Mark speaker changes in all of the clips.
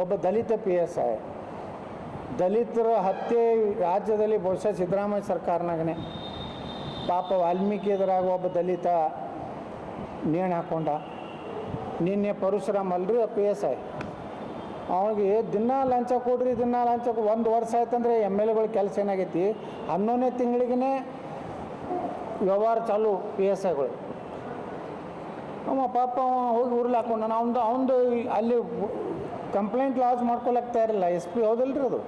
Speaker 1: ಒಬ್ಬ ದಲಿತ P S I. ದಲಿತರ ಹತ್ಯೆ, ರಾಜ್ಯದಲ್ಲಿ ಬಹುಶಃ ಸಿದ್ದರಾಮಯ್ಯ ಸರ್ಕಾರನಾಗನೆ. ಪಾಪ ವಾಲ್ಮೀಕಿ ಎದುರಾಗ ಒಬ್ಬ ದಲಿತ ನೇಣು ಹಾಕೊಂಡ. ನಿನ್ನೆ ಪರಶುರಾಮ್ ಅಲ್ರಿ ಪಿ ಎಸ್ ಐ. ಅವನಿಗೆ ದಿನ ಲಂಚ ಕೊಡ್ರಿ, ದಿನ ಲಂಚ ಒಂದು ವರ್ಷ ಆಯ್ತಂದ್ರೆ ಎಂ ಎಲ್ ಎಗಳ ಕೆಲಸ ಏನಾಗೈತಿ? ಹನ್ನೊಂದನೇ ತಿಂಗಳಿಗೇ ವ್ಯವಹಾರ ಚಾಲು ಪಿ ಎಸ್ ಐಗಳು. ಅವ ಪಾಪ ಅವ ಹೋಗಿ ಉರ್ಲು ಹಾಕೊಂಡ ಅವಂದು ಅವಂದು ಅಲ್ಲಿ ಕಂಪ್ಲೇಂಟ್ ಲಾಸ್ ಮಾಡ್ಕೊಳಕ್ಕೆ ತಯಾರಿಲ್ಲ ಎಸ್ ಪಿ ಹೌದಲ್ರಿ ಅದು?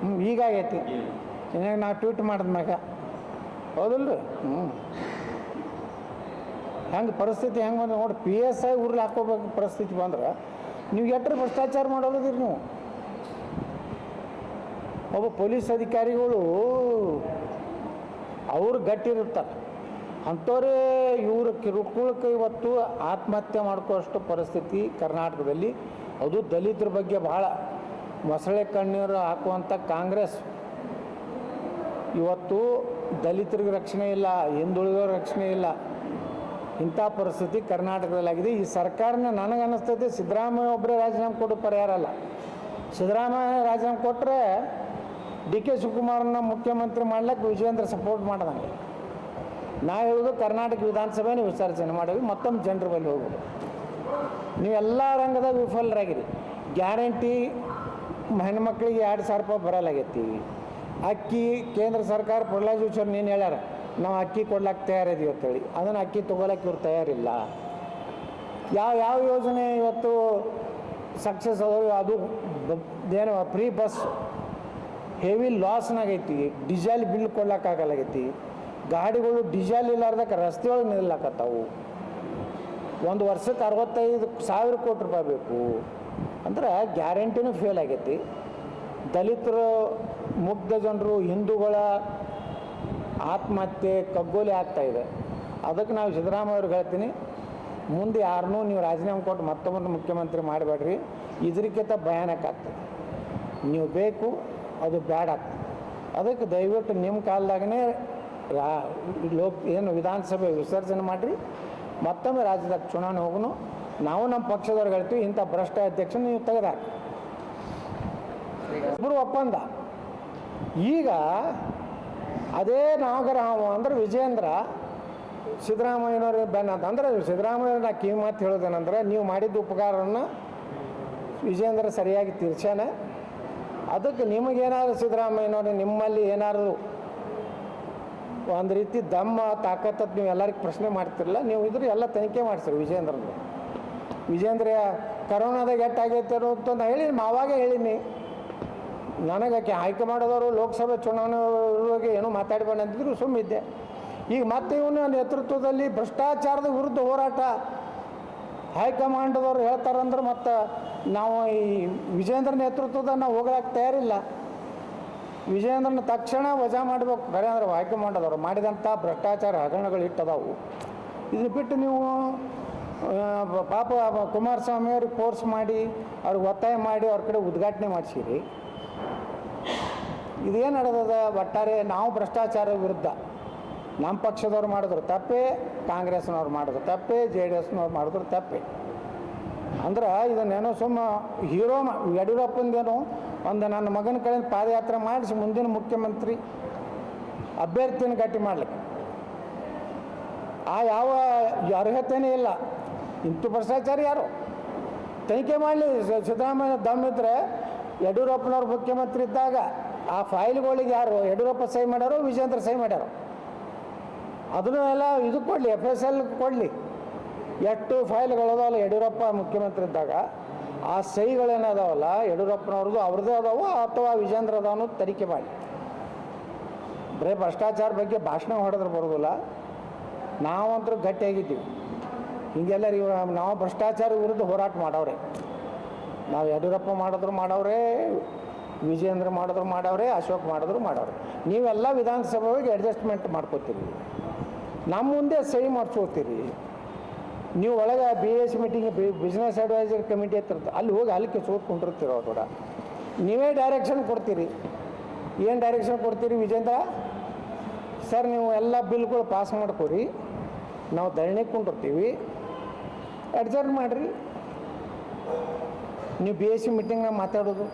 Speaker 1: ಹ್ಞೂ ಈಗ ಆಗೈತಿ ನಾ ಟ್ವೀಟ್ ಮಾಡಿದ್ಮ್ಯಾಗ ಹೌದಲ್ರಿ? ಹ್ಞೂ ಹೆಂಗೆ ಪರಿಸ್ಥಿತಿ ಹೆಂಗೆ ಬಂದ್ರೆ ನೋಡಿ ಪಿ ಎಸ್ ಐ ಉರ್ಲು ಹಾಕೋಬೇಕು ಪರಿಸ್ಥಿತಿ ಬಂದ್ರೆ ನೀವು ಎಟ್ರ ಭ್ರಷ್ಟಾಚಾರ ಮಾಡೋದಿರಿ ನೀವು? ಒಬ್ಬ ಪೊಲೀಸ್ ಅಧಿಕಾರಿಗಳು ಅವ್ರು ಗಟ್ಟಿರ್ತಾರೆ ಅಂಥವರೇ ಇವ್ರ ಕಿರುಕುಳಕ್ಕೆ ಇವತ್ತು ಆತ್ಮಹತ್ಯೆ ಮಾಡ್ಕೋಷ್ಟು ಪರಿಸ್ಥಿತಿ ಕರ್ನಾಟಕದಲ್ಲಿ. ಅದು ದಲಿತರ ಬಗ್ಗೆ ಭಾಳ ಮೊಸಳೆ ಕಣ್ಣೀರು ಹಾಕುವಂಥ ಕಾಂಗ್ರೆಸ್. ಇವತ್ತು ದಲಿತರಿಗೆ ರಕ್ಷಣೆ ಇಲ್ಲ ಹಿಂದುಳಿದವ್ರ ರಕ್ಷಣೆ ಇಲ್ಲ. ಇಂಥ ಪರಿಸ್ಥಿತಿ ಕರ್ನಾಟಕದಲ್ಲಾಗಿದೆ. ಈ ಸರ್ಕಾರನ ನನಗೆ ಅನ್ನಿಸ್ತೈತೆ ಸಿದ್ದರಾಮಯ್ಯ ಒಬ್ಬರೇ ರಾಜೀನಾಮೆ ಕೊಡೋ ಪರಿಹಾರ ಅಲ್ಲ. ಸಿದ್ದರಾಮಯ್ಯ ರಾಜೀನಾಮೆ ಕೊಟ್ಟರೆ ಡಿ ಕೆ ಶಿವಕುಮಾರನ್ನ ಮುಖ್ಯಮಂತ್ರಿ ಮಾಡ್ಲಿಕ್ಕೆ ವಿಜಯೇಂದ್ರ ಸಪೋರ್ಟ್ ಮಾಡ್ದಂಗೆ. ನಾ ಹೇಳೋದು ಕರ್ನಾಟಕ ವಿಧಾನಸಭೆನ ವಿಸರ್ಜನೆ ಮಾಡೀವಿ ಮತ್ತೊಮ್ಮೆ ಜನರ ಬಳಿ ಹೋಗೋದು. ನೀವೆಲ್ಲ ರಂಗದ ವಿಫಲರಾಗಿರಿ. ಗ್ಯಾರಂಟಿ ಹೆಣ್ಮಕ್ಳಿಗೆ ಎರಡು ಸಾವಿರ ರೂಪಾಯಿ ಬರಲಾಗೈತಿ. ಅಕ್ಕಿ ಕೇಂದ್ರ ಸರ್ಕಾರ ಪ್ರಹ್ಲಾದ್ ಜೋಶಿ ನೀನು ಹೇಳ್ಯಾರ, ನಾವು ಅಕ್ಕಿ ಕೊಡ್ಲಾಕ ತಯಾರಿದ್ದೀವಿ ಅಂತೇಳಿ. ಅದನ್ನು ಅಕ್ಕಿ ತೊಗೊಳಕ್ಕೆ ಇವ್ರು ತಯಾರಿಲ್ಲ. ಯಾವ ಯಾವ ಯೋಜನೆ ಇವತ್ತು ಸಕ್ಸಸ್ ಆದರೂ ಅದು ಏನು ಫ್ರೀ ಬಸ್ ಹೆವಿ ಲಾಸ್ನಾಗೈತಿ. ಡೀಸೆಲ್ ಬಿಲ್ ಕೊಡ್ಲಿಕ್ಕಾಗಲಾಗೈತಿ ಗಾಡಿಗಳು ಡೀಸೆಲ್ ಇಲ್ಲಾರ್ದಕ್ಕೆ ರಸ್ತೆ ಒಳಗೆ ನಿಲ್ಲಕತ್ತಾವು. ಒಂದು ವರ್ಷಕ್ಕೆ ಅರವತ್ತೈದು ಸಾವಿರ ಕೋಟಿ ರೂಪಾಯಿ ಬೇಕು. ಅಂದ್ರೆ ಗ್ಯಾರಂಟಿನೂ ಫೇಲ್ ಆಗೈತಿ. ದಲಿತರು, ಮುಗ್ಧ ಜನರು, ಹಿಂದೂಗಳ ಆತ್ಮಹತ್ಯೆ, ಕಗ್ಗೋಲಿ ಆಗ್ತಾ ಇದೆ. ಅದಕ್ಕೆ ನಾವು ಸಿದ್ದರಾಮಯ್ಯ ಅವ್ರಿಗೆ ಹೇಳ್ತೀನಿ, ಮುಂದೆ ಯಾರನ್ನೂ ನೀವು ರಾಜೀನಾಮೆ ಕೊಟ್ಟು ಮತ್ತೊಮ್ಮೆ ಮುಖ್ಯಮಂತ್ರಿ ಮಾಡಬೇಡ್ರಿ. ಇದಕ್ಕಿಂತ ಭಯಾನಕ ಆಗ್ತದೆ. ನೀವು ಬೇಕು, ಅದು ಬ್ಯಾಡ್ ಅದಕ್ಕೆ ದಯವಿಟ್ಟು ನಿಮ್ಮ ಕಾಲದಾಗನೇ ರಾ ಲೋಕ, ಏನು ವಿಧಾನಸಭೆ ವಿಸರ್ಜನೆ ಮಾಡಿರಿ, ಮತ್ತೊಮ್ಮೆ ರಾಜ್ಯದಾಗ ಚುನಾವಣೆ ಹೋಗೋನು. ನಾವು ನಮ್ಮ ಪಕ್ಷದವ್ರಿಗೆ ಹೇಳ್ತೀವಿ, ಇಂಥ ಭ್ರಷ್ಟ ಅಧ್ಯಕ್ಷ ನೀವು ತೆಗೆದಾಕಿ ಇಬ್ಬರು ಒಪ್ಪಂದ. ಈಗ ಅದೇ ನಾಗರಾಮ ಅಂದ್ರೆ ವಿಜೇಂದ್ರ ಸಿದ್ದರಾಮಯ್ಯನವ್ರಿಗೆ ಬೆನ್ನ ಅಂತ ಅಂದ್ರೆ ಸಿದ್ದರಾಮಯ್ಯ ನಾ ಕಿವಿ ಮಾತು ಹೇಳೋದೇನಂದ್ರೆ ನೀವು ಮಾಡಿದ್ದ ಉಪಕಾರವನ್ನು ವಿಜೇಂದ್ರ ಸರಿಯಾಗಿ ತೀರ್ಸ್ಯಾನೆ ಅದಕ್ಕೆ ನಿಮಗೇನಾದ್ರು ಸಿದ್ದರಾಮಯ್ಯನವ್ರು ನಿಮ್ಮಲ್ಲಿ ಏನಾದ್ರು ಒಂದು ರೀತಿ ದಮ್ಮ ತಾಕತ್ತ ನೀವು ಎಲ್ಲರಿಗೂ ಪ್ರಶ್ನೆ ಮಾಡ್ತಿರಲ್ಲ, ನೀವು ಇದ್ರ ಎಲ್ಲ ತನಿಖೆ ಮಾಡಿಸ್ರಿ ವಿಜೇಂದ್ರನ ವಿಜೇಂದ್ರ ಕರೋನಾದಾಗ ಎಟ್ಟಾಗೈತೆ ಅಂತ ನಾ ಹೇಳಿ ಅವಾಗೇ ಹೇಳೀನಿ ನನಗೆ ಆಕೆ ಮಾಡೋದವರು ಲೋಕಸಭೆ ಚುನಾವಣೆ ಏನೋ ಮಾತಾಡಬೇಡ ಅಂತಿದ್ರು, ಸುಮ್ಮಿದ್ದೆ. ಈಗ ಮತ್ತೆ ಇವನು ನೇತೃತ್ವದಲ್ಲಿ ಭ್ರಷ್ಟಾಚಾರದ ವಿರುದ್ಧ ಹೋರಾಟ. ಹೈಕಮಾಂಡ್ದವ್ರು ಹೇಳ್ತಾರಂದ್ರೆ ಮತ್ತು ನಾವು ಈ ವಿಜೇಂದ್ರ ನೇತೃತ್ವದ ನಾವು ಹೋಗಕ್ಕೆ ತಯಾರಿಲ್ಲ. ವಿಜೇಂದ್ರನ ತಕ್ಷಣ ವಜಾ ಮಾಡಬೇಕು. ಬೇರೆ ಅಂದ್ರೆ ಮಾಡೋದವ್ರು ಮಾಡಿದಂಥ ಭ್ರಷ್ಟಾಚಾರ ಹಗರಣಗಳು ಇಟ್ಟದಾವು. ಇದನ್ನ ಬಿಟ್ಟು ನೀವು ಪಾಪ ಕುಮಾರಸ್ವಾಮಿ ಅವ್ರಿಗೆ ಫೋರ್ಸ್ ಮಾಡಿ, ಅವ್ರಿಗೆ ಒತ್ತಾಯ ಮಾಡಿ ಅವ್ರ ಕಡೆ ಉದ್ಘಾಟನೆ ಮಾಡಿಸಿರಿ. ಇದೇನು ನಡೆದದ? ಒಟ್ಟಾರೆ ನಾವು ಭ್ರಷ್ಟಾಚಾರ ವಿರುದ್ಧ. ನಮ್ಮ ಪಕ್ಷದವ್ರು ಮಾಡಿದ್ರು ತಪ್ಪೇ, ಕಾಂಗ್ರೆಸ್ನವ್ರು ಮಾಡಿದ್ರು ತಪ್ಪೇ, ಜೆ ಡಿ ಎಸ್ನವ್ರು ಮಾಡಿದ್ರು ತಪ್ಪೇ. ಅಂದ್ರೆ ಇದನ್ನೇನೋ ಸುಮ್ಮ ಹೀರೋ ಯಡಿಯೂರಪ್ಪಂದೇನೋ ಒಂದು ನನ್ನ ಮಗನ ಕಡೆ ಪಾದಯಾತ್ರೆ ಮಾಡಿಸಿ ಮುಂದಿನ ಮುಖ್ಯಮಂತ್ರಿ ಅಭ್ಯರ್ಥಿನ ಗಟ್ಟಿ ಮಾಡ್ಲಿಕ್ಕೆ. ಆ ಯಾವ ಅರ್ಹತೆಯೇ ಇಲ್ಲ. ಇಂಥ ಭ್ರಷ್ಟಾಚಾರ ಯಾರು? ತನಿಖೆ ಮಾಡಲಿ. ಸಿದ್ದರಾಮಯ್ಯ ದಮ್ಮಿದ್ರೆ ಯಡಿಯೂರಪ್ಪನವ್ರು ಮುಖ್ಯಮಂತ್ರಿ ಇದ್ದಾಗ ಆ ಫೈಲ್ಗಳಿಗೆ ಯಾರು ಯಡಿಯೂರಪ್ಪ ಸಹಿ ಮಾಡ್ಯಾರೋ ವಿಜೇಂದ್ರ ಸಹಿ ಮಾಡ್ಯಾರೋ? ಅದನ್ನು ಎಲ್ಲ ಇದು ಕೊಡಲಿ ಎಫ್ ಎಸ್ ಎಲ್ ಕೊಡಲಿ. ಎಷ್ಟು ಫೈಲ್ಗಳದಾವಲ್ಲ? ಯಡಿಯೂರಪ್ಪ ಮುಖ್ಯಮಂತ್ರಿ ಇದ್ದಾಗ ಆ ಸಹಿಗಳೇನದಾವಲ್ಲ ಯಡಿಯೂರಪ್ಪನವ್ರದ್ದು ಅವ್ರದ್ದೇ ಅದಾವ ಅಥವಾ ವಿಜೇಂದ್ರ ಅದಾವನು ತನಿಖೆ ಮಾಡಿ? ಬರೀ ಭ್ರಷ್ಟಾಚಾರ ಬಗ್ಗೆ ಭಾಷಣ ಹೊಡೆದ್ರೆ ಬರೋದಿಲ್ಲ. ನಾವಂತರೂ ಗಟ್ಟಿಯಾಗಿದ್ದೀವಿ. ಹಿಂಗೆಲ್ಲ ನಾವು ಭ್ರಷ್ಟಾಚಾರ ವಿರುದ್ಧ ಹೋರಾಟ ಮಾಡವ್ರೆ. ನಾವು ಯಡಿಯೂರಪ್ಪ ಮಾಡಿದ್ರು ಮಾಡವ್ರೆ, ವಿಜೇಂದ್ರ ಮಾಡಿದ್ರು ಮಾಡವ್ರೆ, ಅಶೋಕ್ ಮಾಡಿದ್ರು ಮಾಡವ್ರೆ. ನೀವೆಲ್ಲ ವಿಧಾನಸಭೆಗೆ ಅಡ್ಜಸ್ಟ್ಮೆಂಟ್ ಮಾಡ್ಕೋತೀರಿ. ನಮ್ಮ ಮುಂದೆ ಸಹಿ ಮಾಡಿಸ್ಕೋತೀರಿ ನೀವು ಒಳಗೆ B S meeting business adviser committee ಹತ್ತಿರ ಅಲ್ಲಿ ಹೋಗಿ ಅಲ್ಲಿಗೆ ಸೋತ್ಕೊಂಡಿರ್ತೀರ ಕೂಡ. ನೀವೇ ಡೈರೆಕ್ಷನ್ ಕೊಡ್ತೀರಿ. ಏನು ಡೈರೆಕ್ಷನ್ ಕೊಡ್ತೀರಿ ವಿಜೇಂದ್ರ? ಸರ್ ನೀವು ಎಲ್ಲ ಬಿಲ್ಗಳು ಪಾಸ್ ಮಾಡ್ಕೊರಿ. ನಾವು ಧರಣಿ ಕೊಂಡಿರ್ತೀವಿ ಅಡ್ಜರ್ಟ್ ಮಾಡಿರಿ. ನೀವು ಬಿ ಎಸ್ ಸಿ ಮೀಟಿಂಗ್ನಾಗ ಮಾತಾಡೋದು.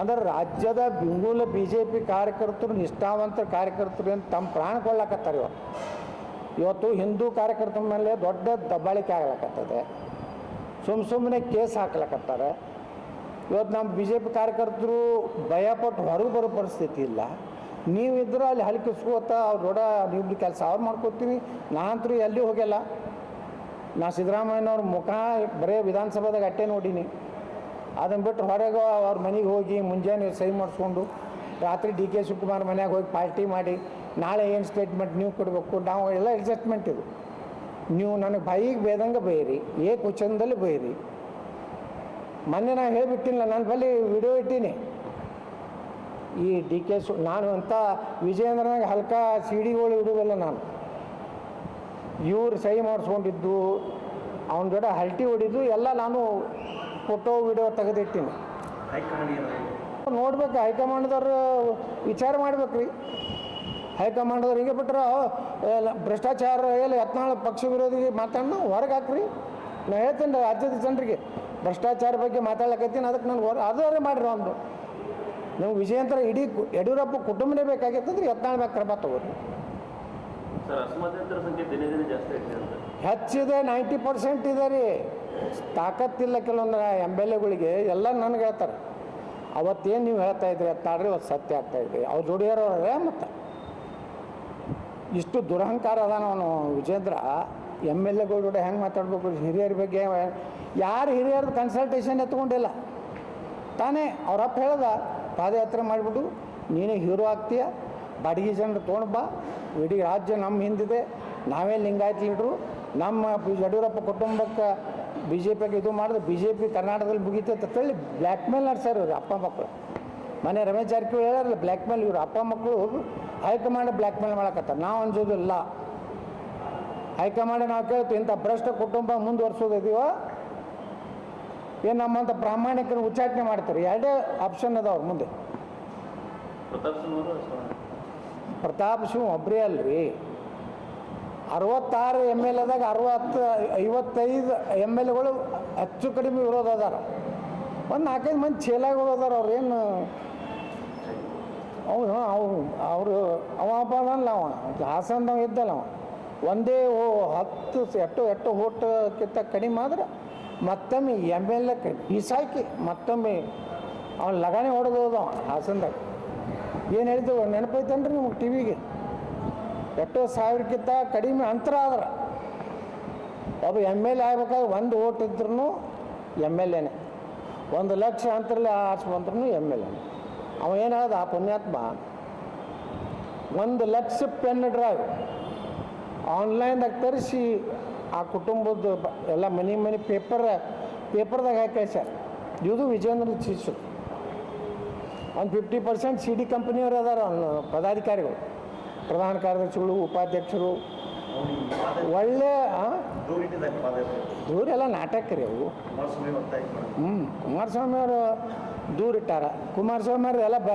Speaker 1: ಅಂದ್ರೆ ರಾಜ್ಯದ ಬೆಂಗೂಲ ಬಿ ಜೆ ಪಿ ಕಾರ್ಯಕರ್ತರು, ನಿಷ್ಠಾವಂತ ಕಾರ್ಯಕರ್ತರು ಅಂತ ತಮ್ಮ ಪ್ರಾಣ ಕೊಡ್ಲಾಕತ್ತಾರ ಇವತ್ತು ಇವತ್ತು ಹಿಂದೂ ಕಾರ್ಯಕರ್ತರ ಮೇಲೆ ದೊಡ್ಡ ದಬ್ಬಾಳಿಕೆ ಆಗ್ಲಕತ್ತದೆ. ಸುಮ್ಮ ಸುಮ್ಮನೆ ಕೇಸ್ ಹಾಕ್ಲಕತ್ತಾರೆ. ಇವತ್ತು ನಮ್ಮ ಬಿ ಜೆ ಪಿ ಕಾರ್ಯಕರ್ತರು ಭಯಪಟ್ಟು ಹೊರಗೆ ಬರೋ ಪರಿಸ್ಥಿತಿ ಇಲ್ಲ. ನೀವಿದ್ರೆ ಅಲ್ಲಿ ಹಲ್ಕಿಸ್ಕೋತ ಅವ್ರು ದೊಡ್ಡ ನೀವು ಕೆಲಸ ಅವ್ರು ಮಾಡ್ಕೊತೀವಿ ನಾನಂತರೂ ಎಲ್ಲಿ ಹೋಗಿಲ್ಲ? ನಾ ಸಿದ್ದರಾಮಯ್ಯನವ್ರ ಮುಖ ಬರೀ ವಿಧಾನಸಭಾದಾಗ ಅಟ್ಟೆ ನೋಡೀನಿ. ಅದನ್ನು ಬಿಟ್ಟು ಹೊರಗೆ ಅವ್ರ ಮನೆಗೆ ಹೋಗಿ ಮುಂಜಾನೆ ಸಹಿ ಮಾಡಿಸ್ಕೊಂಡು ರಾತ್ರಿ ಡಿ ಕೆ ಶಿವಕುಮಾರ್ ಮನೆಯಾಗ ಹೋಗಿ ಪಾರ್ಟಿ ಮಾಡಿ ನಾಳೆ ಏನು ಸ್ಟೇಟ್ಮೆಂಟ್ ನೀವು ಕೊಡಬೇಕು? ನಾವು ಎಲ್ಲ ಅಡ್ಜಸ್ಟ್ಮೆಂಟ್ ಇದು. ನೀವು ನನಗೆ ಬಾಯಿಗೆ ಬೇದಂಗೆ ಬೈರಿ ಏಕ ವಚನದಲ್ಲಿ ಬೈರಿ ಮೊನ್ನೆ ನಾನು ಹೇಳಿಬಿಟ್ಟಿಲ್ಲ ನನ್ನ ಬಳಿ ವಿಡಿಯೋ ಇಟ್ಟೀನಿ. ಈ ಡಿ ಕೆ ಸು ನಾನು ಅಂತ ವಿಜಯೇಂದ್ರನಾಗೆ ಹಲ್ಕ ಸಿ ಡಿಗಳು ಇಡುವಲ್ಲ ನಾನು. ಇವ್ರು ಸಹಿ ಮಾಡಿಸ್ಕೊಂಡಿದ್ದು ಅವನ ಜೊತೆ ಹಲ್ಟಿ ಹೊಡಿದ್ದು ಎಲ್ಲ ನಾನು ಫೋಟೋ ವಿಡಿಯೋ ತೆಗೆದಿಟ್ಟಿನಿ. ನೋಡ್ಬೇಕು ಹೈಕಮಾಂಡ್ದವ್ರು ವಿಚಾರ ಮಾಡ್ಬೇಕು ರೀ ಹೈಕಮಾಂಡ್ದವ್ರು ಹಿಂಗೆ ಬಿಟ್ರೆ ಭ್ರಷ್ಟಾಚಾರ ಎಲ್ಲಿ ಯತ್ನಾಳ ಪಕ್ಷ ವಿರೋಧಿಗೆ ಮಾತಾಡೋಣ ಹೊರಗೆ ಹಾಕ್ರಿ. ನಾ ಹೇಳ್ತೀನಿ ರೀ ರಾಜ್ಯದ ಜನರಿಗೆ ಭ್ರಷ್ಟಾಚಾರ ಬಗ್ಗೆ ಮಾತಾಡ್ಲಕತ್ತೀನಿ ಅದಕ್ಕೆ ನನಗೆ ಹೊರ ಅದಾರೆ ಮಾಡಿರಿ ಒಂದು ನೀವು ವಿಜಯಂತರ ಇಡೀ ಯಡಿಯೂರಪ್ಪ ಕುಟುಂಬನೇ ಬೇಕಾಗಿತ್ತಂದ್ರೆ ಯತ್ನಾಳ್ ಬೇಕು ಕ್ರಮ ತಗೋರಿ.
Speaker 2: ಅಂತ.
Speaker 1: ಹೆಚ್ಚಿದೆ ನೈಂಟಿ ಪರ್ಸೆಂಟ್ ಇದೆ ರೀ. ತಾಕತ್ತಿಲ್ಲ ಕೆಲವೊಂದು ಎಂ ಎಲ್ ಎಗಳಿಗೆ ಎಲ್ಲ ನನಗೆ ಹೇಳ್ತಾರೆ. ಅವತ್ತೇನು ನೀವು ಹೇಳ್ತಾ ಇದ್ರಿ ಯತ್ನಾಳ್ರಿ ಅವತ್ತು ಸತ್ಯ ಆಗ್ತಾ ಇದ್ರಿ ಅವ್ರು ಜೋಡಿಯಾರವ್ರೆ ಮತ್ತು. ಇಷ್ಟು ದುರಹಂಕಾರ ಅದಾನ ಅವನು ವಿಜೇಂದ್ರ. ಎಂ ಎಲ್ ಎಗಳ ಜೊತೆ ಹೆಂಗೆ ಮಾತಾಡ್ಬೇಕು? ಹಿರಿಯರ ಬಗ್ಗೆ ಯಾರು ಹಿರಿಯರ್ದು ಕನ್ಸಲ್ಟೇಷನ್ ಎತ್ಕೊಂಡಿಲ್ಲ. ತಾನೇ ಅವರಪ್ಪ ಹೇಳ್ದ, ಪಾದಯಾತ್ರೆ ಮಾಡಿಬಿಟ್ಟು ನೀನೇ ಹೀರೋ ಆಗ್ತೀಯ, ಬಾಡಿಗೆ ಜನರು ತೊಗೊಂಡು ಬಾ, ಇಡೀ ರಾಜ್ಯ ನಮ್ಮ ಹಿಂದಿದೆ, ನಾವೇ ಲಿಂಗಾಯತ್ ಲೀಡ್ರು, ನಮ್ಮ ಯಡಿಯೂರಪ್ಪ ಕುಟುಂಬಕ್ಕೆ ಬಿ ಜೆ ಪಿಗೆ ಇದು ಮಾಡಿದ್ರೆ ಬಿ ಜೆ ಪಿ ಕರ್ನಾಟಕದಲ್ಲಿ ಮುಗೀತು ಅಂತ ಬ್ಲ್ಯಾಕ್ ಮೇಲ್ ನಡ್ಸ್ಯಾರ ಇವರು ಅಪ್ಪ ಮಕ್ಕಳು ಮನೆ ರಮೇಶ್ ಜಾರಕಿಹೊಳಿ ಹೇಳಾರಲ್ಲ ಬ್ಲ್ಯಾಕ್ ಮೇಲ್ ಇವ್ರು ಅಪ್ಪ ಮಕ್ಕಳು ಹೈಕಮಾಂಡ್ ಬ್ಲ್ಯಾಕ್ ಮೇಲ್ ಮಾಡಕತ್ತಾರೆ ನಾವು ಅಂಜೋದಿಲ್ಲ ಹೈಕಮಾಂಡ್ ನಾವು ಕೇಳ್ತೀವಿ ಇಂಥ ಭ್ರಷ್ಟ ಕುಟುಂಬ ಮುಂದುವರ್ಸೋದಿದೀವೋ ಏನು ನಮ್ಮಂಥ ಪ್ರಾಮಾಣಿಕರು ಉಚ್ಚಾಟನೆ ಮಾಡ್ತಾರೆ? ಎರಡೇ ಆಪ್ಷನ್ ಅದಾವ್ರ ಮುಂದೆ.
Speaker 2: ಪ್ರತಾಪ್ ಸಿಂಗ್
Speaker 1: ಒಬ್ಬರೇ ಅಲ್ರಿ. ಅರವತ್ತಾರು ಎಂ ಎಲ್ ಎದಾಗ ಅರವತ್ತು ಐವತ್ತೈದು ಎಂ ಎಲ್ ಎಗಳು ಹೆಚ್ಚು ಕಡಿಮೆ ವಿರೋಧ ಅದಾರ. ಒಂದು ನಾಲ್ಕೈದು ಮಂದಿ ಚೇಲಾಗಳು ಅದಾರ ಅವ್ರೇನು ಅವನು ಅವು ಅವರು, ಅವ ಒಬ್ಬ ಅದಲ್ಲ ಅವ. ಹಾಸನದವ ಇದ್ದಲ್ಲ ಅವ. ಒಂದೇ ಓ, ಹತ್ತು ಎಟ್ಟು ಎಟ್ಟು ಓಟ್ಕಿಂತ ಕಡಿಮೆ ಆದ್ರೆ ಮತ್ತೊಮ್ಮೆ ಎಂ ಎಲ್ ಎ ಬೀಸಾಕಿ ಮತ್ತೊಮ್ಮೆ ಅವ್ನು ಲಗಾಣಿ ಹೊಡೆದು ಹಾಸನ್ದಾಗ ಹಾಸನದಾಗ. ಏನು ಹೇಳಿದ್ದೆವು ನೆನಪೈತೇನ್ರಿ ನಿಮ್ಗೆ ಟಿ ವಿಗೆ? ಸಾವಿರಕ್ಕಿಂತ ಕಡಿಮೆ ಅಂತರ ಆದ್ರೆ. ಒಬ್ಬ ಎಂ ಎಲ್ ಎ ಆಗ್ಬೇಕಾದ್ರೆ ಒಂದು ಓಟ್ ಇದ್ರೂ ಎಂ ಎಲ್ ಎನೇ ಒಂದು ಲಕ್ಷ ಅಂತರಲ್ಲಿ ಆಚೆ ಬಂದ್ರೂ ಎಂ ಎಲ್ ಎನೇ ಅವ ಏನು ಹೇಳ್ದ ಪುಣ್ಯಾತ್ಮ ಒಂದು ಲಕ್ಷ ಪೆನ್ ಡ್ರೈವ್ ಆನ್ಲೈನ್ದಾಗ ತರಿಸಿ ಆ ಕುಟುಂಬದ ಎಲ್ಲ ಮನೆ ಮನೆ ಪೇಪರ್ ಪೇಪರ್ದಾಗ ಹಾಕಿ ಕಳ್ಸ್ಯಾರ. ಇದು ವಿಜೇಂದ್ರ ಚೀಸು ಒಂದು ಫಿಫ್ಟಿ ಪರ್ಸೆಂಟ್ ಸಿ ಡಿ ಕಂಪ್ನಿಯವರು ಅದಾರ ಪದಾಧಿಕಾರಿಗಳು. ಪ್ರಧಾನ ಕಾರ್ಯದರ್ಶಿಗಳು, ಉಪಾಧ್ಯಕ್ಷರು. ಒಳ್ಳೆ?
Speaker 2: ದೂರ ಇಟ್ಟಿದ್ದಾರೆ ಪಾದಯಾತ್ರೆ.
Speaker 1: ದೂರ ಎಲ್ಲ ನಾಟಕ ರೀ ಅವು ಹ್ಞೂ ಕುಮಾರಸ್ವಾಮಿ ಅವರು ದೂರ ಇಟ್ಟಾರ ಕುಮಾರಸ್ವಾಮಿ ಅವ್ರು ಎಲ್ಲ ಬ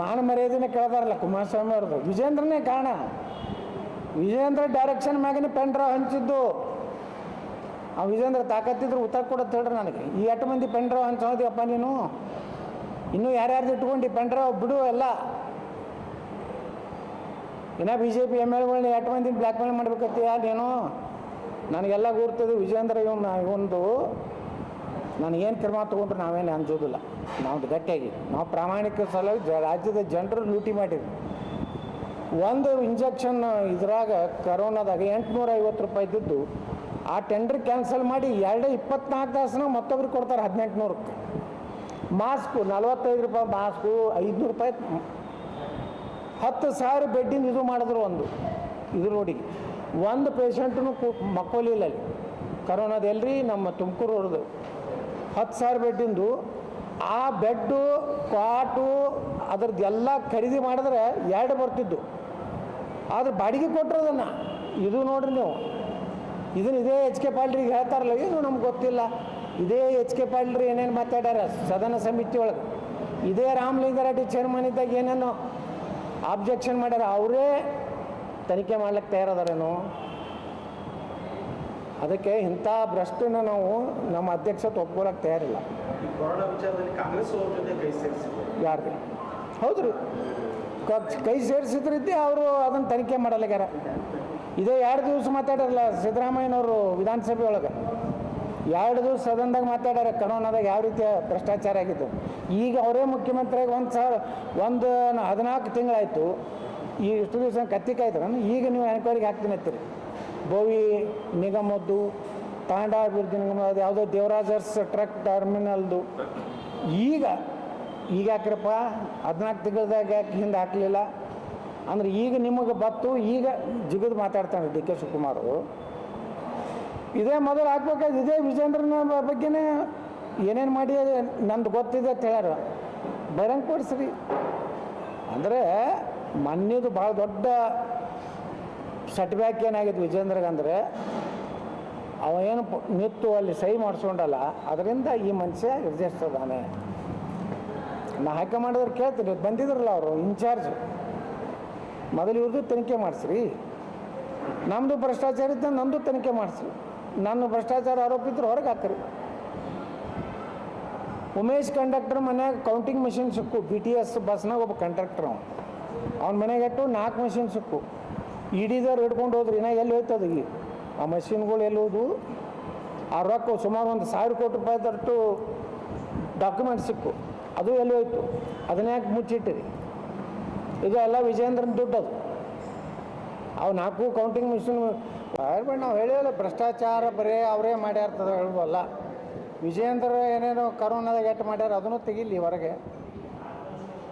Speaker 1: ಮಾನ ಮರ್ಯಾದೆ ಕೇಳ್ದಾರಲ್ಲ ಕುಮಾರಸ್ವಾಮಿ ಅವ್ರದ್ದು. ವಿಜೇಂದ್ರನೇ ಕಾರಣ. ವಿಜೇಂದ್ರ ಡೈರೆಕ್ಷನ್ ಮ್ಯಾಗನೇ ಪೆನ್ ಡ್ರೈವ್ ಹಂಚಿದ್ದು. ಆ ವಿಜೇಂದ್ರ ತಾಕತ್ತಿದ್ರೆ ಉತ್ತರ ಕೊಡತ್ತೆ ಹೇಳ್ರಿ ನನಗೆ. ಈ ಎಟ್ಟು ಮಂದಿ ಪೆನ್ ಡ್ರೈವ್ ಹಂಚೋದಿಯಪ್ಪ ನೀನು? ಇನ್ನೂ ಯಾರ್ಯಾರ್ದು ಇಟ್ಕೊಂಡು ಪೆನ್ ಡ್ರಾ ಬಿಡು ಎಲ್ಲ. ಇನ್ನು ಬಿ ಜೆ ಪಿ ಎಂ ಎಲ್ಗಳನ್ನ ಎಟ್ ಮಂದಿನ ಬ್ಲ್ಯಾಕ್ ಮೇಲ್ ಮಾಡ್ಬೇಕತ್ತೀಯ ನೀನು ನನಗೆಲ್ಲ ಗುರ್ತದೆ ವಿಜೇಂದ್ರ ಇವನ್ನ ಇವೊಂದು ನನಗೇನು ಕ್ರಮ ತೊಗೊಂಡ್ರೆ ನಾವೇನು ಅಂಜೋದಿಲ್ಲ. ನಾವು ಗಟ್ಟಿಯಾಗಿ. ನಾವು ಪ್ರಾಮಾಣಿಕ ಸಲುವಾಗಿ ರಾಜ್ಯದ ಜನರು ಲೂಟಿ ಮಾಡಿದ್ವಿ. ಒಂದು ಇಂಜೆಕ್ಷನ್ ಇದ್ರಾಗ ಕರೋನಾದಾಗ ಎಂಟುನೂರ ಐವತ್ತು ರೂಪಾಯಿ ಇದ್ದಿದ್ದು, ಆ ಟೆಂಡರ್ ಕ್ಯಾನ್ಸಲ್ ಮಾಡಿ ಎರಡೇ ಇಪ್ಪತ್ನಾಲ್ಕು ತಾಸನ ಮತ್ತೊಬ್ರಿಗೆ ಕೊಡ್ತಾರೆ ಹದಿನೆಂಟು ನೂರಕ್ಕೆ ಮಾಸ್ಕು, ನಲ್ವತ್ತೈದು ರೂಪಾಯಿ ಮಾಸ್ಕು, ಐದುನೂರು ರೂಪಾಯಿ ಹತ್ತು ಸಾವಿರ ಬೆಡ್ಡಿಂದ ಇದು ಮಾಡಿದ್ರು ಒಂದು. ಇದು ನೋಡಿ, ಒಂದು ಪೇಷಂಟನ್ನು ಮಕ್ಕೋಲಿಲ್ಲ ಅಲ್ಲಿ ಕರೋನಾದ ಎಲ್ರಿ ನಮ್ಮ ತುಮಕೂರು ಅವ್ರದ್ದು. ಹತ್ತು ಸಾವಿರ ಬೆಡ್ಡಿಂದು ಆ ಬೆಡ್ಡು, ಕ್ವಾಟು, ಅದ್ರದ್ದು ಎಲ್ಲ ಖರೀದಿ ಮಾಡಿದ್ರೆ ಎರಡು ಬರ್ತಿದ್ದು. ಆದ್ರೆ ಬಾಡಿಗೆ ಕೊಟ್ಟರು ಅದನ್ನು. ಇದು ನೋಡ್ರಿ ನೀವು. ಇದನ್ನು ಇದೇ ಎಚ್ ಕೆ ಪಾಲ್ರಿಗೆ ಹೇಳ್ತಾರಲ್ಲ, ಏನು ನಮ್ಗೆ ಗೊತ್ತಿಲ್ಲ. ಇದೇ ಎಚ್ ಕೆ ಪಾಲ್ರಿ ಏನೇನು ಮಾತಾಡ್ಯಾರ, ಸದನ ಸಮಿತಿ ಒಳಗೆ. ಇದೇ ರಾಮಲಿಂಗಾರೆಡ್ಡಿ ಚೇರ್ಮನ್ ಇದ್ದಾಗ ಏನೇನೋ ಆಬ್ಜೆಕ್ಷನ್ ಮಾಡ್ಯಾರ ಅವರೇ ತನಿಖೆ ಮಾಡ್ಲಿಕ್ಕೆ ತಯಾರದಾರೇನು? ಅದಕ್ಕೆ ಇಂಥ ಭ್ರಷ್ಟನ ನಾವು ನಮ್ಮ ಅಧ್ಯಕ್ಷತೆ ಒಪ್ಕೊಳಕ್ಕೆ ತಯಾರಿಲ್ಲ.
Speaker 3: ವಿಚಾರದಲ್ಲಿ ಕಾಂಗ್ರೆಸ್ ಜೊತೆ ಕೈ
Speaker 1: ಯಾರ್ದು? ಸೇರಿಸಿದ್ರಿದ್ದೆ ಅವರು ಅದನ್ನು ತನಿಖೆ ಮಾಡಲ್ಲಾಗ್ಯಾರ ಇದೇ ಎರಡು ದಿವಸ ಮಾತಾಡಲ್ಲ ಸಿದ್ದರಾಮಯ್ಯನವರು ವಿಧಾನಸಭೆ ಒಳಗೆ ಎರಡು ದಿವಸ ಸದನದಾಗ ಮಾತಾಡ್ಯಾರ ಕರೋನಾದಾಗ ಯಾವ ರೀತಿಯ ಭ್ರಷ್ಟಾಚಾರ ಆಗಿತ್ತು ಈಗ ಅವರೇ ಮುಖ್ಯಮಂತ್ರಿಯಾಗಿ ಒಂದು ಸಾವಿರ, ಒಂದು ಹದಿನಾಲ್ಕು ತಿಂಗಳಾಯಿತು. ಈ ಇಷ್ಟು ದಿವಸ ಕತ್ತಿ ಕಾಯ್ತು ನಾನು ಈಗ ನೀವು ಎನ್ಕ್ವೈರಿಗೆ ಹಾಕ್ತೀನಿ ಅಂತೀರಿ. ಬೋವಿ, ನಿಗಮದ್ದು ತಾಂಡಾ ಅಭಿವೃದ್ಧಿ ನಿಗಮ ಅದು ಯಾವುದೋ ದೇವರಾಜರ್ಸ್ ಟ್ರಕ್ ಟರ್ಮಿನಲ್ದು. ಈಗ ಈಗ ಯಾಕ್ರಪ್ಪ, ಹದಿನಾಲ್ಕು ತಿಂಗಳದಾಗ ಯಾಕೆ ಹಿಂದೆ ಹಾಕಲಿಲ್ಲ? ಅಂದ್ರೆ ಈಗ ನಿಮಗೆ ಬತ್ತು, ಈಗ ಜಿಗಿದು ಮಾತಾಡ್ತಾನೆ ಡಿ ಕೆ ಶಿವಕುಮಾರ್ ಇದೇ ಮೊದಲು ಹಾಕ್ಬೇಕಾದ್ರೆ ಇದೇ ವಿಜೇಂದ್ರನ ಬಗ್ಗೆನೇ ಏನೇನು ಮಾಡಿ ನಂದು ಗೊತ್ತಿದೆ ಅಂತ ಹೇಳ್ಯಾರ. ಬರಂಗ್ ಕೊಡಿಸ್ರಿ ಅಂದರೆ ಮೊನ್ನೆದು ಭಾಳ ದೊಡ್ಡ ಸೆಟ್ಬ್ಯಾಕ್ ಏನಾಗಿತ್ತು ವಿಜೇಂದ್ರಗಂದ್ರೆ ಅವ ಏನು ನಿತ್ತು ನಿಂತು ಅಲ್ಲಿ ಸಹಿ ಮಾಡಿಸ್ಕೊಂಡಲ್ಲ, ಅದರಿಂದ ಈ ಮನುಷ್ಯ ನಿರ್ದೇಶಿಸದಾನೆ ನಾ ಹೈಕಮಾಂಡದವ್ರು ಕೇಳ್ತೀನಿ, ಇವತ್ತು ಬಂದಿದ್ರಲ್ಲ ಅವರು, ಇನ್ಚಾರ್ಜ್. ಮೊದಲು ಇವ್ರದ್ದು ತನಿಖೆ ಮಾಡಿಸ್ರಿ. ನಮ್ಮದು ಭ್ರಷ್ಟಾಚಾರ ಇದ್ದ ನಮ್ಮದು ತನಿಖೆ ಮಾಡಿಸ್ರಿ. ನನ್ನ ಭ್ರಷ್ಟಾಚಾರ ಆರೋಪ ಇದ್ರೆ ಹೊರಗೆ ಹಾಕ್ರಿ. ಉಮೇಶ್ ಕಂಡಕ್ಟರ್ ಮನ್ಯಾಗ ಕೌಂಟಿಂಗ್ ಮಷಿನ್ ಸಿಕ್ಕು ಬಿ ಟಿ ಎಸ್ ಬಸ್ನಾಗ ಒಬ್ಬ ಕಂಡಕ್ಟರ್ ಅವ್ನು ಅವ್ನ ಮನೆಗೆ ಇಟ್ಟು ನಾಲ್ಕು ಮಷಿನ್ ಸಿಕ್ಕು. ಇಡಿದವ್ರು ಹಿಡ್ಕೊಂಡು ಹೋದ್ರಿ ಇನ್ನ ಎಲ್ಲಿ ಹೋಯ್ತದ ಈಗ? ಆ ಮಷಿನ್ಗಳು ಎಲ್ಲಿ ಹೋದ್ವು? ಆ ರೊಕ್ಕ ಸುಮಾರು ಒಂದು ಸಾವಿರ ಕೋಟಿ ರೂಪಾಯಿ ತರಟ್ಟು ಡಾಕ್ಯುಮೆಂಟ್ ಸಿಕ್ಕು. ಅದು ಎಲ್ಲಿ ಹೋಯ್ತು? ಅದನ್ನ ಯಾಕೆ ಮುಚ್ಚಿಟ್ಟಿರಿ? ಇದು ಎಲ್ಲ ವಿಜಯೇಂದ್ರನ ದುಡ್ಡು ಅದು ಅವು ನಾಲ್ಕು ಕೌಂಟಿಂಗ್ ಮಿಷಿನ್ ಬೇಡ ನಾವು ಹೇಳಿಲ್ಲ, ಭ್ರಷ್ಟಾಚಾರ ಬರೀ ಅವರೇ ಮಾಡ್ಯಾರ್ತದ ಹೇಳುವಲ್ಲ ವಿಜಯೇಂದ್ರ ಏನೇನೋ ಕರೋನಾದಾಗ ಎಟ್ಟು ಮಾಡ್ಯಾರ, ಅದನ್ನು ತೆಗಿಲಿ ಹೊರಗೆ.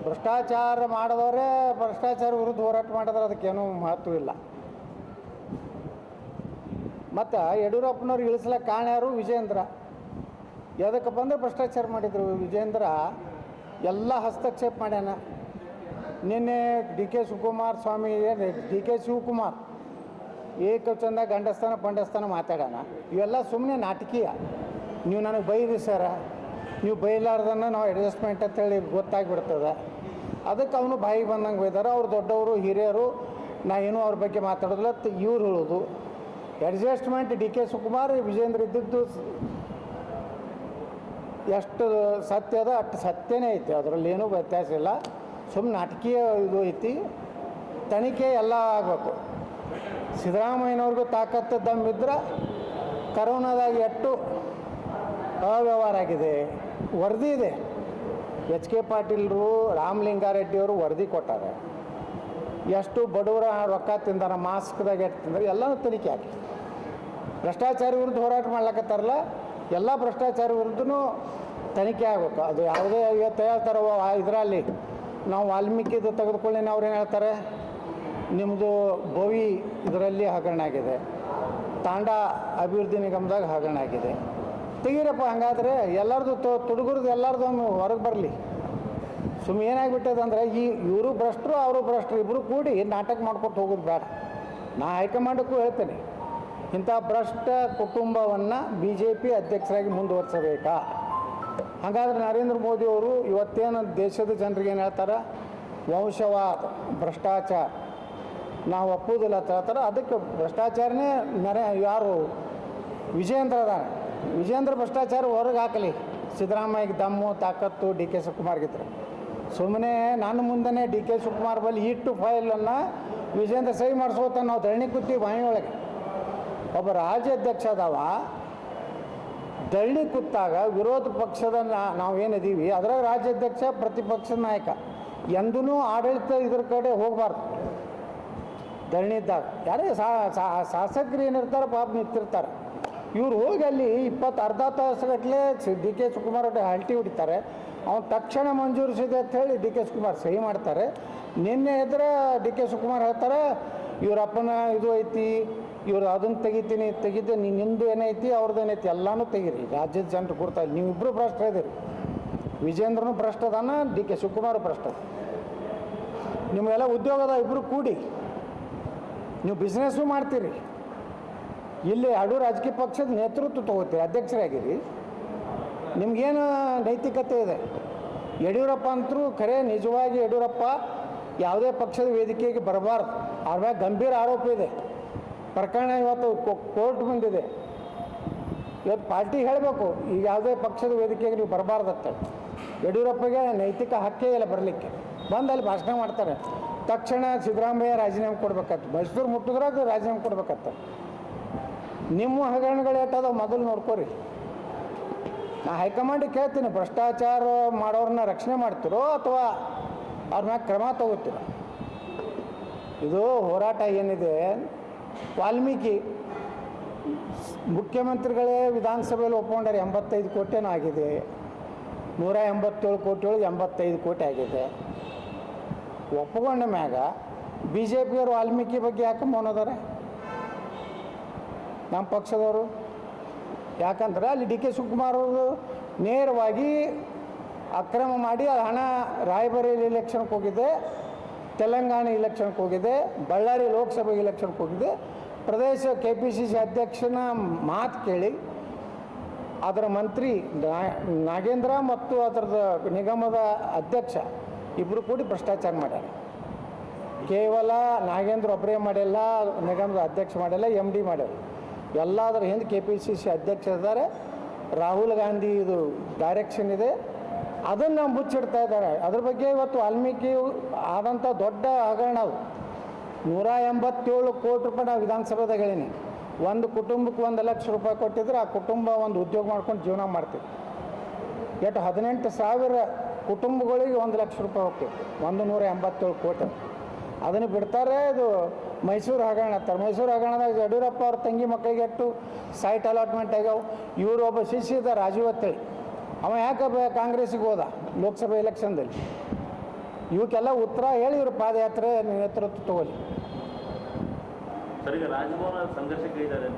Speaker 1: ಭ್ರಷ್ಟಾಚಾರ ಮಾಡಿದವರೇ ಭ್ರಷ್ಟಾಚಾರ ವಿರುದ್ಧ ಹೋರಾಟ ಮಾಡಿದ್ರೆ ಅದಕ್ಕೇನೂ ಮಹತ್ವ ಇಲ್ಲ. ಮತ್ತು ಯಡಿಯೂರಪ್ಪನವ್ರು ಇಳಿಸ್ಲಕ್ಕೆ ಕಾರಣ ಯಾರು? ವಿಜೇಂದ್ರ ಎದಕ್ಕೆ ಬಂದರೆ ಭ್ರಷ್ಟಾಚಾರ ಮಾಡಿದರು ವಿಜೇಂದ್ರ ಎಲ್ಲ ಹಸ್ತಕ್ಷೇಪ ಮಾಡ್ಯಾನ. ನಿನ್ನೆ ಡಿ ಕೆ ಶಿವಕುಮಾರ್ ಸ್ವಾಮಿ ಡಿ ಕೆ ಶಿವಕುಮಾರ್. ಏಕಚಂದ ಗಂಡಸ್ಥಾನ ಪಂಡಸ್ಥಾನ ಮಾತಾಡೋಣ. ಇವೆಲ್ಲ ಸುಮ್ಮನೆ ನಾಟಕೀಯ. ನೀವು ನನಗೆ ಬೈರಿ ಸರ. ನೀವು ಬೈಲಾರ್ದನ್ನ ನಾವು ಅಡ್ಜಸ್ಟ್ಮೆಂಟ್ ಅಂತೇಳಿ ಗೊತ್ತಾಗ್ಬಿಡ್ತದೆ. ಅದಕ್ಕೆ ಅವನು ಬಾಯಿಗೆ ಬಂದಂಗೆ ಬೈದಾರೆ. ಅವ್ರು ದೊಡ್ಡವರು, ಹಿರಿಯರು, ನಾ ಏನೂ ಅವ್ರ ಬಗ್ಗೆ ಮಾತಾಡೋದಿಲ್ಲ. ಇವ್ರು ಹೇಳೋದು. Adjustment D K Sukumar Vijayendra ಇದ್ದಿದ್ದು ಎಷ್ಟು ಸತ್ಯ ಅದ, ಅಷ್ಟು ಸತ್ಯನೇ ಐತಿ. ಅದರಲ್ಲಿ ಏನೂ ವ್ಯತ್ಯಾಸ ಇಲ್ಲ. ಸುಮ್ಮನೆ ನಾಟಕೀಯ ಇದು ಐತಿ. ತನಿಖೆ ಎಲ್ಲ ಆಗಬೇಕು. ಸಿದ್ದರಾಮಯ್ಯನವ್ರಿಗೂ ತಾಕತ್ತು ದಮ್ಮಿದ್ರೆ ಕರೋನಾದಾಗ ಎಷ್ಟು ಅವ್ಯವಹಾರ ಆಗಿದೆ. ವರದಿ ಇದೆ. ಎಚ್ ಕೆ ಪಾಟೀಲ್ರು ರಾಮಲಿಂಗಾರೆಡ್ಡಿಯವರು ವರದಿ ಕೊಟ್ಟಾರೆ. ಎಷ್ಟು ಬಡವರ ರೊಕ್ಕ ತಿಂದಾರ, ಮಾಸ್ಕ್ದಾಗ ಎಷ್ಟು ತಿಂದಾರ, ಎಲ್ಲನೂ ತನಿಖೆ ಹಾಕಿ. ಭ್ರಷ್ಟಾಚಾರ ವಿರುದ್ಧ ಹೋರಾಟ ಮಾಡ್ಲಕತ್ತಾರಲ್ಲ, ಎಲ್ಲ ಭ್ರಷ್ಟಾಚಾರ ವಿರುದ್ಧನೂ ತನಿಖೆ ಆಗಬೇಕು. ಅದು ಯಾವುದೇ ಇವತ್ತು ಹೇಳ್ತಾರೋ ಇದರಲ್ಲಿ ನಾವು ವಾಲ್ಮೀಕಿದು ತೆಗೆದುಕೊಳ್ಳಿ ಅವ್ರು ಏನು ಹೇಳ್ತಾರೆ? ನಿಮ್ಮದು ಬೋವಿ ಇದರಲ್ಲಿ ಹಗರಣ ಆಗಿದೆ. ತಾಂಡ ಅಭಿವೃದ್ಧಿ ನಿಗಮದಾಗ ಹಗರಣ ಆಗಿದೆ. ತೆಗೀರಪ್ಪ, ಹಂಗಾದ್ರೆ ಎಲ್ಲರದು ತುಡುಗುರ್ದು ಎಲ್ಲರದು ಒಮ್ಮೆ ಹೊರಗೆ ಬರಲಿ. ಸುಮ್ಮನೆ ಏನಾಗ್ಬಿಟ್ಟದೆ ಅಂದರೆ, ಈ ಇವರು ಭ್ರಷ್ಟರು, ಅವರು ಭ್ರಷ್ಟರು ಇಬ್ಬರು ಕೂಡಿ ನಾಟಕ ಮಾಡ್ಕೊಟ್ಟು ಹೋಗೋದು ಬೇಡ. ನಾ ಹೈಕಮಾಂಡಕ್ಕೂ ಹೇಳ್ತೇನೆ, ಇಂಥ ಭ್ರಷ್ಟ ಕುಟುಂಬವನ್ನು ಬಿ ಜೆ ಪಿ ಅಧ್ಯಕ್ಷರಾಗಿ ಮುಂದುವರಿಸಬೇಕಾ? ಹಾಗಾದ್ರೆ ನರೇಂದ್ರ ಮೋದಿಯವರು ಇವತ್ತೇನು ದೇಶದ ಜನರಿಗೆ ಏನು ಹೇಳ್ತಾರೆ? ವಂಶವಾದ, ಭ್ರಷ್ಟಾಚಾರ. ನಾವು ಒಪ್ಪುವುದಿಲ್ಲ ಅಂತ ಹೇಳ್ತಾರೆ. ಅದಕ್ಕೆ ಭ್ರಷ್ಟಾಚಾರನೇ ನರೆ, ಯಾರು? ವಿಜಯೇಂದ್ರ ಅದಾನೆ. ವಿಜೇಂದ್ರ ಭ್ರಷ್ಟಾಚಾರ ಹೊರಗೆ ಹಾಕಲಿ. ಸಿದ್ದರಾಮಯ್ಯಗೆ ದಮ್ಮು, ತಾಕತ್ತು, ಡಿ ಕೆ ಶಿವಕುಮಾರ್ಗಿದ್ರೆ ಸುಮ್ಮನೆ ನನ್ನ ಮುಂದೆನೇ ಡಿ ಕೆ ಶಿವಕುಮಾರ್ ಬಳಿ ಇಟ್ಟು ಫೈಲನ್ನು ವಿಜೇಂದ್ರ ಸಹಿ ಮಾಡಿಸ್ಕೋತ ನಾವು ಧರಣಿ ಕೂತೀವಿ ಬಾಯಿಯೊಳಗೆ ಒಬ್ಬ ರಾಜ್ಯಾಧ್ಯಕ್ಷ ಅದಾವ ಧರಣಿ ಕೂತಾಗ ವಿರೋಧ ಪಕ್ಷದ ನಾವು ಏನಿದ್ದೀವಿ ಅದರಾಗ ರಾಜ್ಯಾಧ್ಯಕ್ಷ ಪ್ರತಿಪಕ್ಷದ ನಾಯಕ. ಎಂದೂ ಆಡಳಿತ ಇದ್ರ ಕಡೆ ಹೋಗಬಾರ್ದು. ಧರಣಿ ಇದ್ದಾಗ ಯಾರೇ ಶಾಸಕರು ಏನಿರ್ತಾರೆ ಪಾಪ ನಿಂತಿರ್ತಾರೆ. ಇವ್ರು ಹೋಗಿ ಅಲ್ಲಿ ಇಪ್ಪತ್ತು ಅರ್ಧ ತಾಸುಗಟ್ಟಲೆ ಡಿ ಕೆ ಶಿವಕುಮಾರ್ ಅವ್ರ ಹಲ್ಟಿ ಹೊಡಿತಾರೆ. ಅವ್ನು ತಕ್ಷಣ ಮಂಜೂರಿಸಿದೆ ಅಂತ ಹೇಳಿ ಡಿ ಕೆ ಶಿವಕುಮಾರ್ ಸಹಿ ಮಾಡ್ತಾರೆ. ನಿನ್ನೆ ಇದ್ರೆ ಡಿ ಕೆ ಶಿವಕುಮಾರ್ ಹೇಳ್ತಾರೆ, ಇವರಪ್ಪನ ಇದು ಐತಿ, ಇವ್ರು ಅದನ್ನು ತೆಗಿತೀನಿ ತೆಗಿದ್ದೆ ನೀನು ನಿಂದು ಏನೈತಿ ಅವ್ರದ್ದು ಏನೈತಿ, ಎಲ್ಲನೂ ತೆಗೀರಿ. ರಾಜ್ಯದ ಜನರು ಕೊಡ್ತಾ ಇಲ್ಲ ನೀವಿಬ್ಬರು ಭ್ರಷ್ಟ ಇದ್ದೀರಿ ವಿಜೇಂದ್ರನು ಭ್ರಷ್ಟ ಡಿ ಕೆ ಶಿವಕುಮಾರ್ ಭ್ರಷ್ಟ. ನಿಮಗೆಲ್ಲ ಉದ್ಯೋಗದ ಇಬ್ಬರು ಕೂಡಿ. ನೀವು ಬಿಸ್ನೆಸ್ಸು ಮಾಡ್ತೀರಿ. ಇಲ್ಲಿ ಎರಡು ರಾಜಕೀಯ ಪಕ್ಷದ ನೇತೃತ್ವ ತಗೋತೀರಿ, ಅಧ್ಯಕ್ಷರಾಗಿರಿ. ನಿಮಗೇನು ನೈತಿಕತೆ ಇದೆ? ಯಡಿಯೂರಪ್ಪ ಅಂತರೂ ಖರೆ ನಿಜವಾಗಿ ಯಡಿಯೂರಪ್ಪ ಯಾವುದೇ ಪಕ್ಷದ ವೇದಿಕೆಗೆ ಬರಬಾರ್ದು. ಅವ್ರ ಮ್ಯಾಗ ಗಂಭೀರ ಆರೋಪ ಇದೆ. ಪ್ರಕರಣ ಇವತ್ತು ಕೋರ್ಟ್ ಬಂದಿದೆ ಇವತ್ತು ಪಾರ್ಟಿ ಹೇಳಬೇಕು, ಈಗ ಯಾವುದೇ ಪಕ್ಷದ ವೇದಿಕೆಗೆ ನೀವು ಬರಬಾರ್ದತ್ತ ಯಡಿಯೂರಪ್ಪಗೆ ನೈತಿಕ ಹಕ್ಕೇ ಇಲ್ಲ ಬರಲಿಕ್ಕೆ. ಬಂದು ಅಲ್ಲಿ ಭಾಷಣ ಮಾಡ್ತಾರೆ. ತಕ್ಷಣ ಸಿದ್ದರಾಮಯ್ಯ ರಾಜೀನಾಮೆ ಕೊಡ್ಬೇಕತ್ತು ಮೈಸೂರು ಮುಟ್ಟಿದ್ರಾಗ ರಾಜೀನಾಮೆ ಕೊಡ್ಬೇಕತ್ತ ನಿಮ್ಮ ಹಗರಣಗಳು ಏಟದ ಮೊದಲು ನೋಡ್ಕೋರಿ. ನಾ ಹೈಕಮಾಂಡಿಗೆ ಕೇಳ್ತೀನಿ, ಭ್ರಷ್ಟಾಚಾರ ಮಾಡೋರನ್ನ ರಕ್ಷಣೆ ಮಾಡ್ತಿರೋ ಅಥವಾ ಅವ್ರ ಮ್ಯಾಗ ಕ್ರಮ ತಗೋತೀರೋ? ಇದು ಹೋರಾಟ ಏನಿದೆ? ವಾಲ್ಮೀಕಿ ಮುಖ್ಯಮಂತ್ರಿಗಳೇ ವಿಧಾನಸಭೆಯಲ್ಲಿ ಒಪ್ಕೊಂಡಾರೆ ಎಂಬತ್ತೈದು ಕೋಟಿನೂ ಆಗಿದೆ. ನೂರ ಎಂಬತ್ತೇಳು ಕೋಟಿ ಎಂಬತ್ತೈದು ಕೋಟಿ ಆಗಿದೆ. ಒಪ್ಕೊಂಡ ಮ್ಯಾಗ ಬಿ ಜೆ ಪಿಯವರು ವಾಲ್ಮೀಕಿ ಬಗ್ಗೆ ಯಾಕೆ ಮೌನದಾರೆ ನಮ್ಮ ಪಕ್ಷದವರು? ಯಾಕಂದ್ರೆ ಅಲ್ಲಿ ಡಿ ಕೆ ಶಿವಕುಮಾರ್ ಅವರು ನೇರವಾಗಿ ಅಕ್ರಮ ಮಾಡಿ ಹಣ ರಾಯಬರೇಲಿ ಇಲೆಕ್ಷನ್ಗೆ ಹೋಗಿದೆ, ತೆಲಂಗಾಣ ಇಲೆಕ್ಷನ್ಗೆ ಹೋಗಿದೆ, ಬಳ್ಳಾರಿ ಲೋಕಸಭೆ ಇಲೆಕ್ಷನ್ಗೆ ಹೋಗಿದೆ. ಪ್ರದೇಶ ಕೆ ಪಿ ಸಿ ಸಿ ಅಧ್ಯಕ್ಷನ ಮಾತು ಕೇಳಿ ಅದರ ಮಂತ್ರಿ ನಾಗೇಂದ್ರ ಮತ್ತು ಅದರದ ನಿಗಮದ ಅಧ್ಯಕ್ಷ ಇಬ್ಬರು ಕೂಡಿ ಭ್ರಷ್ಟಾಚಾರ ಮಾಡ್ಯಾರ. ಕೇವಲ ನಾಗೇಂದ್ರ ಒಬ್ಬರೇ ಮಾಡಿಲ್ಲ ನಿಗಮದ ಅಧ್ಯಕ್ಷ ಮಾಡಿಲ್ಲ ಎಂ ಡಿ ಮಾಡ್ಯಾರ ಎಲ್ಲದರ ಹಿಂದೆ ಕೆ ಪಿ ಸಿ ಸಿ ಅಧ್ಯಕ್ಷ ಇದ್ದಾರೆ ರಾಹುಲ್ ಗಾಂಧಿ ಇದು ಡೈರೆಕ್ಷನ್ ಇದೆ. ಅದನ್ನು ಮುಚ್ಚಿಡ್ತಾ ಇದ್ದಾರೆ. ಅದ್ರ ಬಗ್ಗೆ ಇವತ್ತು ವಾಲ್ಮೀಕಿ ಆದಂಥ ದೊಡ್ಡ ಹಗರಣ ಅದು. ನೂರ ಎಂಬತ್ತೇಳು ಕೋಟಿ ರೂಪಾಯಿ ನಾವು ವಿಧಾನಸಭೆದಾಗ ಹೇಳೀನಿ. ಒಂದು ಕುಟುಂಬಕ್ಕೆ ಒಂದು ಲಕ್ಷ ರೂಪಾಯಿ ಕೊಟ್ಟಿದ್ರೆ ಆ ಕುಟುಂಬ ಒಂದು ಉದ್ಯೋಗ ಮಾಡ್ಕೊಂಡು ಜೀವನ ಮಾಡ್ತೀವಿ ಎಷ್ಟು ಹದಿನೆಂಟು ಸಾವಿರ ಕುಟುಂಬಗಳಿಗೆ ಒಂದು ಲಕ್ಷ ರೂಪಾಯಿ ಹೋಗ್ತಿತ್ತು. ಒಂದು ನೂರ ಎಂಬತ್ತೇಳು ಕೋಟಿ. ಅದನ್ನು ಬಿಡ್ತಾರೆ ಇದು ಮೈಸೂರು ಹಗರಣ ಹತ್ತಾರೆ ಮೈಸೂರು ಹಗರಣದಾಗ ಯಡಿಯೂರಪ್ಪ ಅವ್ರ ತಂಗಿ ಮಕ್ಕಳಿಗೆ ಎಷ್ಟು ಸೈಟ್ ಅಲಾಟ್ಮೆಂಟ್ ಆಗ್ಯಾವ. ಇವರು ಒಬ್ಬ ಶಿಷ್ಯ ಇದ್ದ ರಾಜೀವ್ ಅತ್ತಳಿ ಅವ ಯಾಕೆ ಕಾಂಗ್ರೆಸ್ಸಿಗೆ ಹೋದ? ಲೋಕಸಭೆ ಎಲೆಕ್ಷನ್ದಲ್ಲಿ. ಇವಕ್ಕೆಲ್ಲ ಉತ್ತರ ಹೇಳಿ ಇವರು ಪಾದಯಾತ್ರೆ ನೇತೃತ್ವ ತಗೊಳ್ಳಿ.
Speaker 2: ಸಂಘರ್ಷಕ್ಕೆ ಇದ್ದಾರೆ